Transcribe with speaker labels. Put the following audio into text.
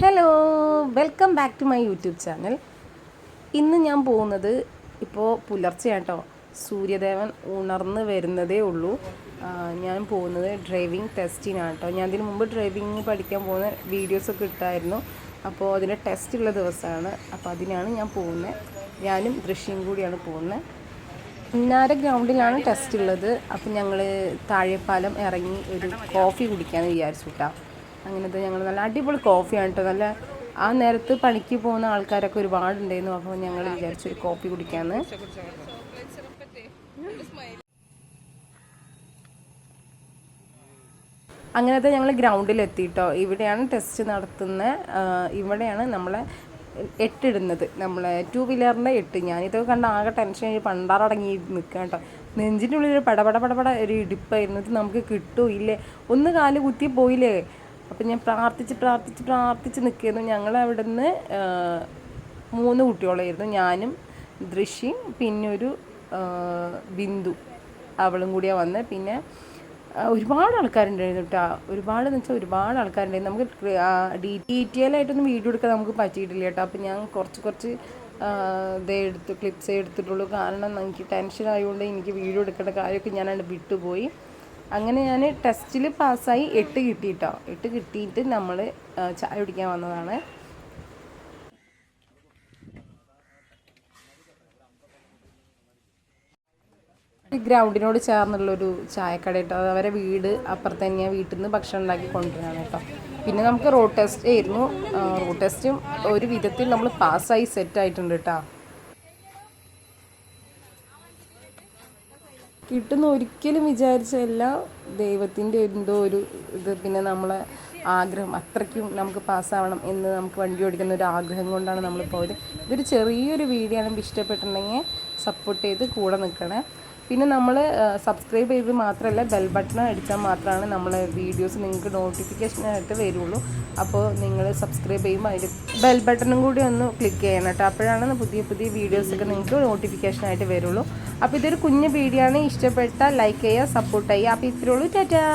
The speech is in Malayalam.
Speaker 1: Hello welcome back to my YouTube channel ഇന്ന് ഞാൻ പോകുന്നത് ഇപ്പോൾ പുലർച്ചെയാണ് കേട്ടോ സൂര്യദേവൻ ഉണർന്ന് വരുന്നതേ ഉള്ളൂ. ഞാൻ പോകുന്നത് ഡ്രൈവിംഗ് ടെസ്റ്റിനാണ് കേട്ടോ ഞാൻ ഇതിന് മുമ്പ് ഡ്രൈവിംഗ് പഠിക്കാൻ പോകുന്ന വീഡിയോസൊക്കെ ഇട്ടായിരുന്നു. അപ്പോൾ അതിന്റെ ടെസ്റ്റ് ഉള്ള ദിവസമാണ്. അപ്പോൾ അതിനാണ് ഞാൻ പോകുന്നത് ഞാനും ദൃശ്യം കൂടിയാണ് പോകുന്നത് ഇന്നാര ഗ്രൗണ്ടിലാണ് ടെസ്റ്റ് ഉള്ളത്. അപ്പം ഞങ്ങൾ താഴെപ്പാലം ഇറങ്ങി ഒരു കോഫി കുടിക്കാമെന്ന് വിചാരിച്ചു കേട്ടോ അങ്ങനത്തെ ഞങ്ങൾ നല്ല അടിപൊളി കോഫിയാണ് കേട്ടോ നല്ല ആ നേരത്ത് പണിക്ക് പോകുന്ന ആൾക്കാരൊക്കെ ഒരുപാടുണ്ടായിരുന്നു അപ്പോൾ ഞങ്ങൾ വിചാരിച്ചു ഒരു കോഫി കുടിക്കാമെന്ന് അങ്ങനത്തെ ഞങ്ങൾ ഗ്രൗണ്ടിൽ എത്തിയിട്ടോ ഇവിടെയാണ് ടെസ്റ്റ് നടത്തുന്ന ഇവിടെയാണ് നമ്മളെ എട്ടിടുന്നത്. നമ്മളെ ടു വീലറിന്റെ എട്ട്. ഞാനിതൊക്കെ കണ്ട ആകെ ടെൻഷൻ പണ്ടാറടങ്ങി നിൽക്കുക കേട്ടോ നെഞ്ചിന്റെ ഉള്ളിൽ ഒരു പടപട പടപട ഒരു ഇടിപ്പായിരുന്നു. ഇത് നമുക്ക് കിട്ടൂ ഇല്ലേ ഒന്ന് കാൽ കുത്തി പോയില്ലേ? അപ്പം ഞാൻ പ്രാർത്ഥിച്ച് പ്രാർത്ഥിച്ച് പ്രാർത്ഥിച്ച് നിൽക്കുന്നു. ഞങ്ങൾ അവിടെ നിന്ന് മൂന്ന് കുട്ടികളായിരുന്നു. ഞാനും ദൃശ്യം പിന്നെ ഒരു ബിന്ദു അവളും കൂടിയാണ് വന്നത് പിന്നെ ഒരുപാട് ആൾക്കാരുണ്ടായിരുന്നു കേട്ടോ. ഒരുപാട് എന്ന് വെച്ചാൽ ഒരുപാട് ആൾക്കാരുണ്ടായിരുന്നു. നമുക്ക് ഡീറ്റെയിൽ ആയിട്ടൊന്നും വീഡിയോ എടുക്കാൻ നമുക്ക് പറ്റിയിട്ടില്ല കേട്ടോ. അപ്പം ഞാൻ കുറച്ച് കുറച്ച് ഇതേ എടുത്ത് ക്ലിപ്സേ എടുത്തിട്ടുള്ളൂ. കാരണം എനിക്ക് ടെൻഷൻ ആയതുകൊണ്ട് എനിക്ക് വീഡിയോ എടുക്കേണ്ട കാര്യമൊക്കെ ഞാനത് വിട്ടുപോയി. അങ്ങനെ ഞാൻ ടെസ്റ്റിൽ പാസ്സായി എട്ട് കിട്ടി കേട്ടോ എട്ട് കിട്ടിയിട്ട് നമ്മൾ ചായ കുടിക്കാൻ വന്നതാണ്. ഗ്രൗണ്ടിനോട് ചേർന്നുള്ളൊരു ചായക്കട കേട്ടോ അത് അവരെ വീട് അപ്പുറത്ത് തന്നെയാണ് വീട്ടിൽ നിന്ന് ഭക്ഷണം ഉണ്ടാക്കി കൊണ്ടുവരാണ് കേട്ടോ. പിന്നെ നമുക്ക് റോഡ് ടെസ്റ്റ് ആയിരുന്നു. റോഡ് ടെസ്റ്റും ഒരു വിധത്തിൽ നമ്മൾ പാസ്സായി സെറ്റ് ആയിട്ടുണ്ട് കേട്ടോ. കിട്ടുന്ന ഒരിക്കലും വിചാരിച്ചല്ല ദൈവത്തിന്റെ എന്തോ ഒരു ഇത് പിന്നെ നമ്മളെ ആഗ്രഹം അത്രയ്ക്കും നമുക്ക് പാസ്സാവണം എന്ന് നമുക്ക് വണ്ടി ഓടിക്കുന്ന ഒരു ആഗ്രഹം കൊണ്ടാണ് നമ്മൾ പോയത്. ഇതൊരു ചെറിയൊരു വീഡിയോ ആണെങ്കിൽ ഇഷ്ടപ്പെട്ടിട്ടുണ്ടെങ്കിൽ സപ്പോർട്ട് ചെയ്ത് കൂടെ നിൽക്കണേ. പിന്നെ നമ്മൾ സബ്സ്ക്രൈബ് ചെയ്ത് മാത്രമല്ല ബെൽ ബട്ടൺ അടിച്ചാൽ മാത്രമാണ് നമ്മളെ വീഡിയോസ് നിങ്ങൾക്ക് നോട്ടിഫിക്കേഷനായിട്ട് വരുള്ളൂ. അപ്പോൾ നിങ്ങൾ സബ്സ്ക്രൈബ് ചെയ്യുമ്പോൾ അതിൽ ബെൽ ബട്ടണും കൂടി ഒന്ന് ക്ലിക്ക് ചെയ്യണം കേട്ടോ. അപ്പോഴാണ് പുതിയ പുതിയ വീഡിയോസൊക്കെ നിങ്ങൾക്ക് നോട്ടിഫിക്കേഷനായിട്ട് വരുള്ളൂ. അപ്പോൾ ഇതൊരു കുഞ്ഞു വീഡിയോ ആണ്. ഇഷ്ടപ്പെട്ടാൽ ലൈക്ക് ചെയ്യുക സപ്പോർട്ട് ചെയ്യുക. അപ്പോൾ ഇത്രയുള്ളൂ ടാറ്റാ!